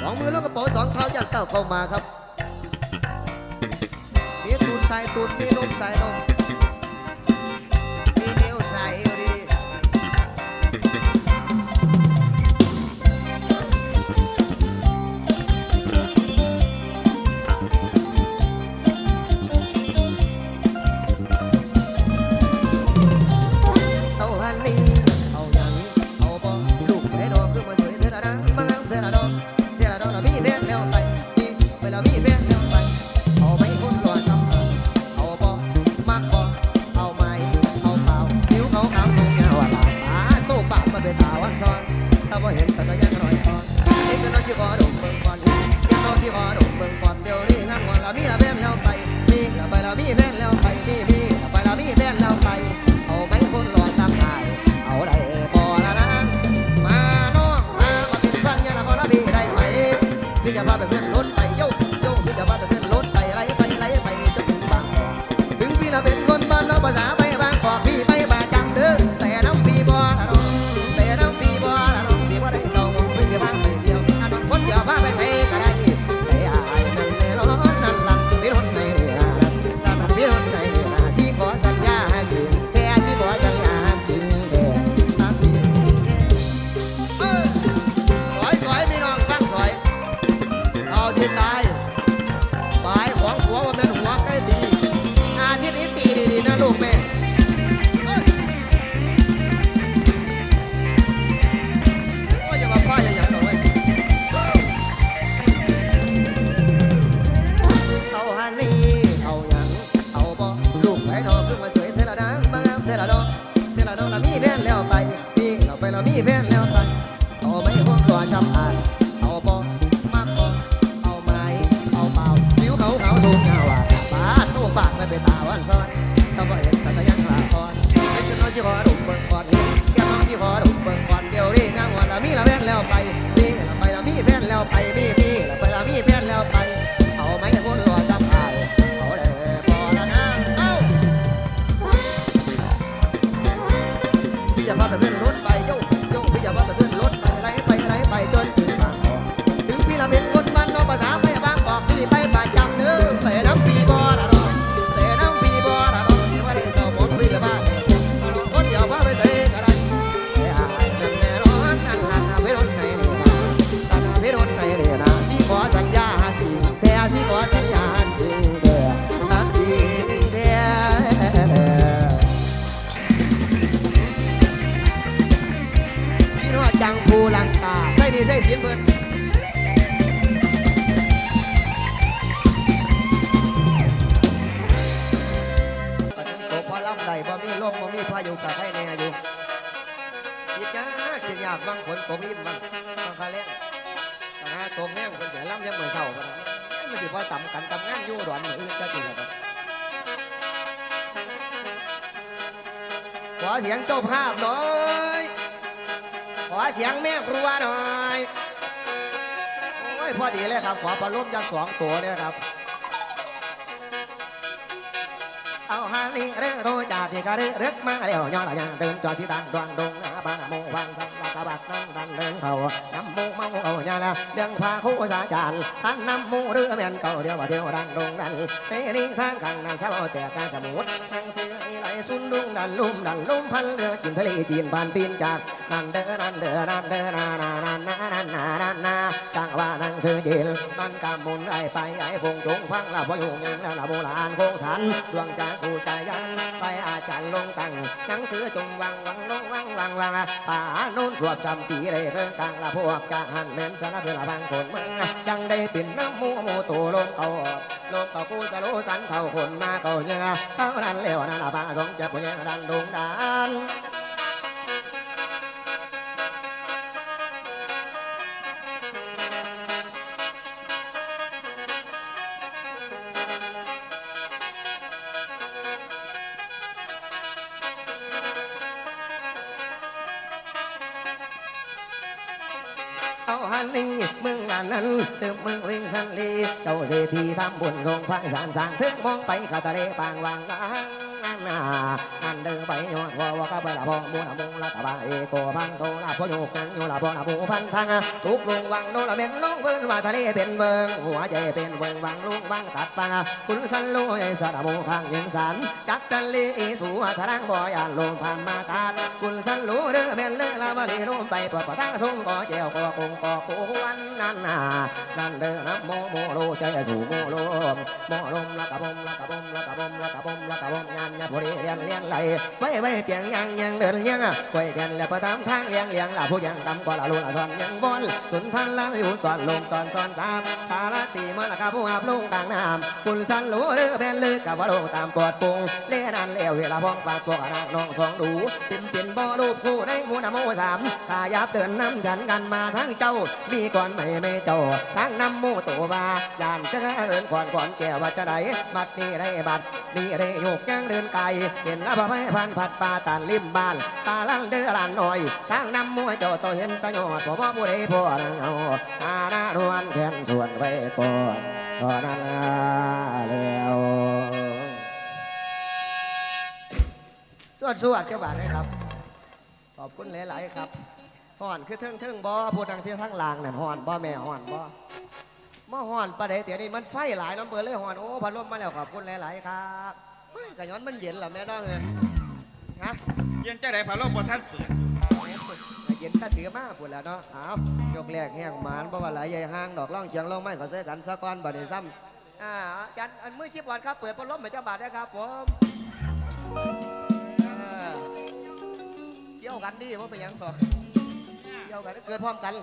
สองมือแล้วกระเป๋าสองเท้าย่างเต้าเข้ามาครับ มีตูดใส่ตูดมีนมใส่นมมี เสียงเบิดโตพอลำใดบ่มีลมบ่มีพายุกะไข่แน่อยู่ยิจ้าเสียยากบางฝนตกลิ้นบางบางคาเล่นนะฮะตกแห้งเป็นเสียลำยังเหมือนเศร้าปนะมันสิพอต่ำกันต่ำงานอยู่ดอนมืออื่นจะติดครับขอเสียงเจ้าภาพหน่อย ขอเสียงแม่ครัวหน่อย พอดีเลยครับ ขอปลาล้มยันสองตัวเนี่ยครับ เอาฮาลีเรือโรจากที่กระเรือเรือมาเร็วยอละยังเดินจอดที่ดันดวงดงนะบ้านโมวังสังละกะบัดนั่งดันเดินเขาน้ำมูเมาเอาญาละเรื่องพาคู่สาจานท่านน้ำมูเรือแม่นเก่าเดียวว่าเที่ยวดันดงดันเฮ้นี่ทางกันนั่งสาวแต่การสมุทรนั่งเสือไหลสุนดุงดันลุ่มดันลุ่มพันเรือกินทะเลจีนผ่านปีนจากนั่นเด้อนั่นเด้อนั่นเด้อนานานานานานานานาจังว่านั่งเสือจีนมันกำมุนไอไปไอคงจงพังละพอยู่ยังแล้วละโบราณโคงสันดวงใจคู่ใจยังไปอาจารย์ลงตังหนังสือจงวังวังลงวังวังวังป่าโน้นสวบสามตีเลยเถิงกลางละพวกกะหันแม่นชนะคือละบางคนมึงจังได้ปิ่นน้ำมูมูตูลงเขาลงเขากูสโลสันเท่าคนมาเขาเนื้อเท่านั้นเลวนั่นละป่าสงจะปุญญดันดงดันเอาฮั นี้เมืองนั้นนั้นสืบมึงวิ่งสันลีเจ้าเศรษฐีทำบุญทรงพระสารสางเทือกมองไปกะทะเลปางวางกลาง นันนานันเดินไปยอดว่าว่าก็ไปละพอมูละมูละตะบาเอโกพันโทละพอโยกยังอยู่ละพอละมูพันทางทุกลุงวังโนละเม็นน้องเบิ้นว่าทะเลเป็นเบิงหัวใจเป็นเบิงวังลุงวังตัดปังคุณสันลูไอ้สระมูข้างยิงสันจักกันลีสูทะลังบ่อยานลมผ่านมาตาดคุณสันลูเด้อแม่นเลือละมาลีลมไปปลดปะทางสมก่อเจียวก่อคงก่อกูวันนั่นนานั่นเด้อนะโมโมโลใจสู่โมโลมโมลมละกะบมละกะบมละกะบมละกะบมละกะบมงานยาบุรีเรียนเรียนไหลไว้ไว้เปียงยังยังเดินยังไว้กันแล้วประตามทางเลี้ยงเลี้ยงละผู้ยังตำกว่าละลุละสอนยังบนสุนทันละอยู่สอนลมสอนสอนสามทาละตีมาละกะผู้อาบลงต่างน้ำคุณสันรู้เรือแผ่นลึกกับว่าลงตามปอดปุงเล่นันเลี้ยวเวลาพ้องฝากตัวกันน้องสองดูปิ่นปิ่นบ่รูปคู่ในมูนโมสามขยับเดินน้ำฉันกันมาทั้งเจ้า มีก่อนไม่ไม่เจ้าทั้งน้ำมูตัวบายานก็เอินก่อนก่อนแก้วว่าจะได้บัดนี้ได้บัดนี่ได้โยกยังเดินไกลเห็นละบ่ไม่พันผัดปลาตานริมบ้านสาลังเดือลานหน่อยทั้งน้ำมูเจ้าตัวเห็นตะยอดบ่บ่ผู้ใดพ่อนังเอาตาหน้านวลแขนส่วนไว้ก่อนตอนนั้นแล้วสวดสวดเจ้าบ่าวนะครับ ขอบคุณหลายๆครับห่อนคือเทิงเทิงบ่พูดทางที่ทั้งลางนั่นห่อนบ่แม่ห่อนบ่มาห่อนประเดี๋ยวเดี๋ยวนี้มันไฟหลายน้ำเปิดเลยห่อนโอ้พัดลมมาแล้วขอบคุณหลาย ๆ ครับ เฮ้ยกะย้อนมันเย็นเหรอแม่น้องเอ้ยฮะเย็นใจไหนผ่าโลกบ่ท่านเปิดเย็นถ้าถือมากพูดแล้วเนาะเอายกแรกแห้งหมานเพราะว่าหลายใหญ่ห้างดอกล่องเชียงล่องไม้เขาเสกันสะก้อนบัดนี้ซ้ำอ่าอาจารย์อันมือชิบก่อนครับเปิดพัดลมให้เจ้าบ่าวได้ครับผมเออเที่ยวกันดีว่าไปนหยังต่อเดียวกันเกิดพร้อมกัน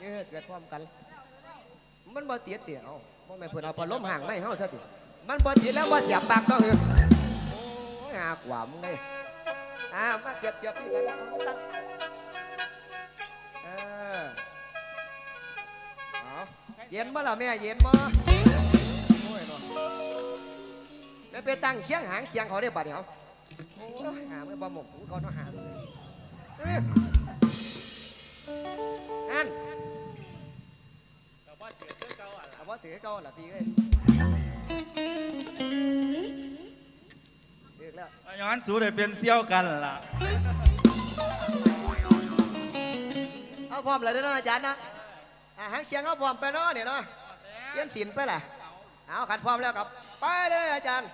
เออเกิดพร้อมกัน มันบ่ติดเตี่ยวบ่แม่นเพิ่นเอาปลาล้มห่างไม่เฮาซะติ มันบ่ติดแล้วบ่เสียบปากต้องเออโอ้ยหากว่ามึงเลยอ่ามาเจ็บเจ็บนี่กันเอามาตั้งเออเอาเย็นบ่ล่ะแม่เย็นบ่โอ้ยเนาะแม่ไปตั้งเคียงหางเคียงเขาได้บัดเดียวโอ้ยหาไม่บ่หมกหูเขาเนาะหาเลยเอออันเอาว่าถือเก่าล่ะพี่เอ้ยเลิกแล้ว ย้อนสู้ได้เป็นเซี่ยวกันล่ะ เอาพร้อมเลยเด้อเนาะอาจารย์นะอ่าหางเคียงเอาพร้อมไปเนาะเนี่ยเนาะเตรียมสินไปล่ะเอาขัดพร้อมแล้วกับไปเลยอาจารย์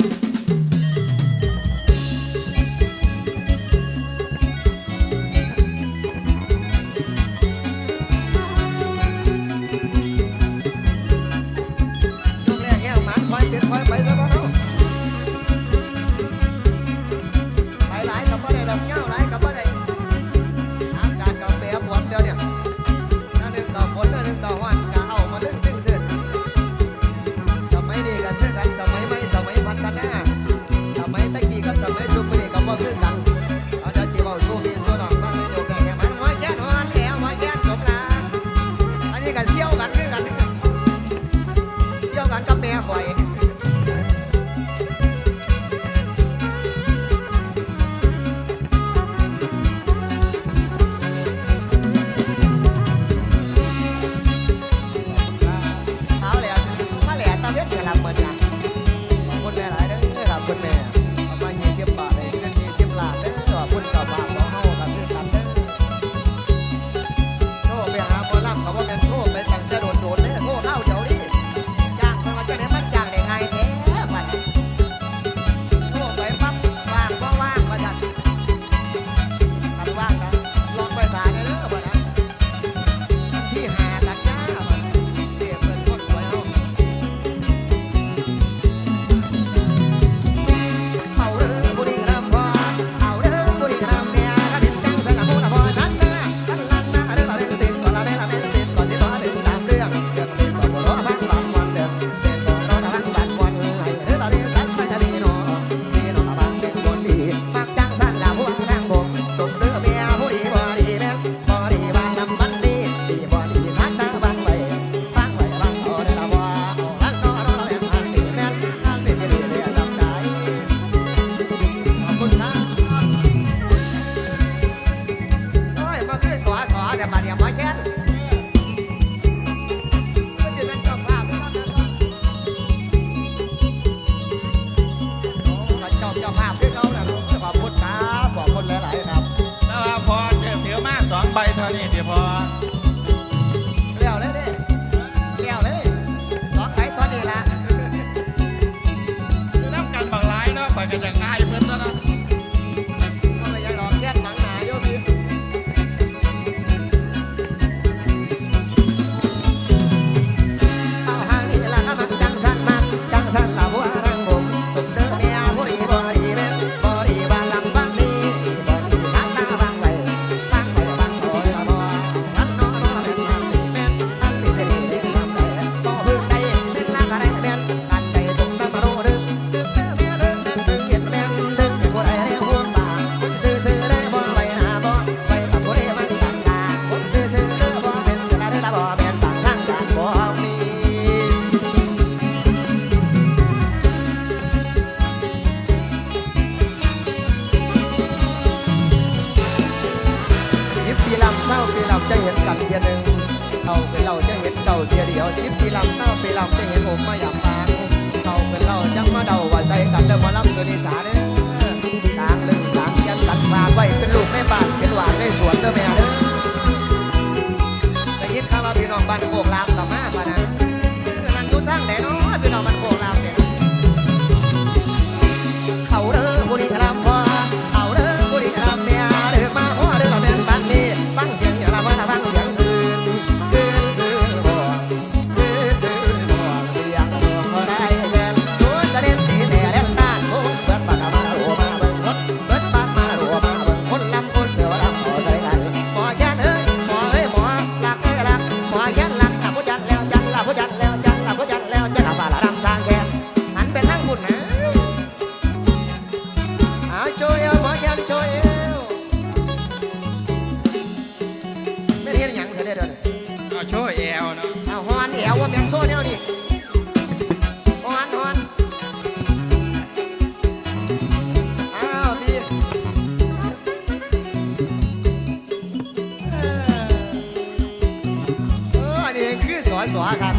สอครับ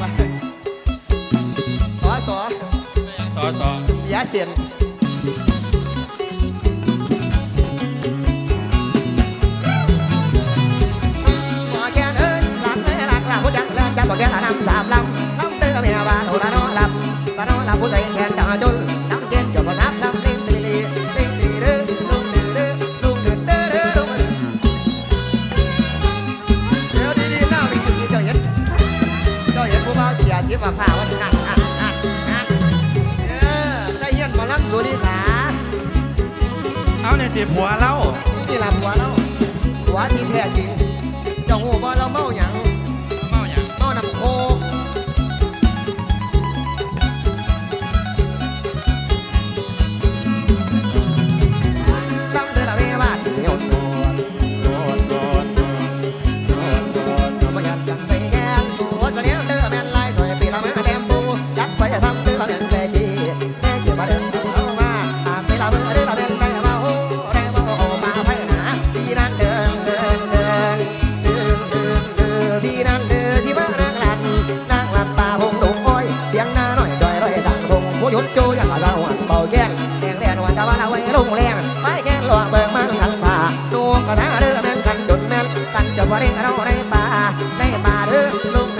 สอสอสอสอเสียเสียนบอกแกหลานำสามลำน้องเตือเมียบ้านหัวละน้องลำละน้องลำผู้ใจแทนด สีฟ้าฟ้าวันนั้นนั้นนั้นนั้เออได้เยินหมอลำสุนิสาเอาเนี่ยตีผัวเล่านี่หล่ะผัวเล่าผัวที่แท้จริงจะาหูบ่เราเมาอย่าง ได้มาได้มาเด้อลุง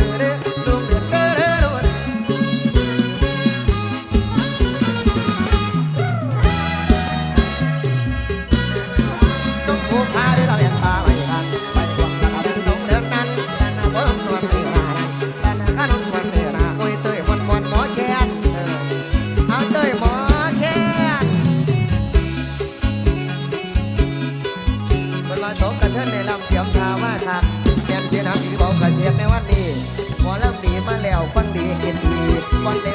นี้หมอลำดีมาแล้วฟังดีเห็นดีฟังดี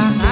mañana.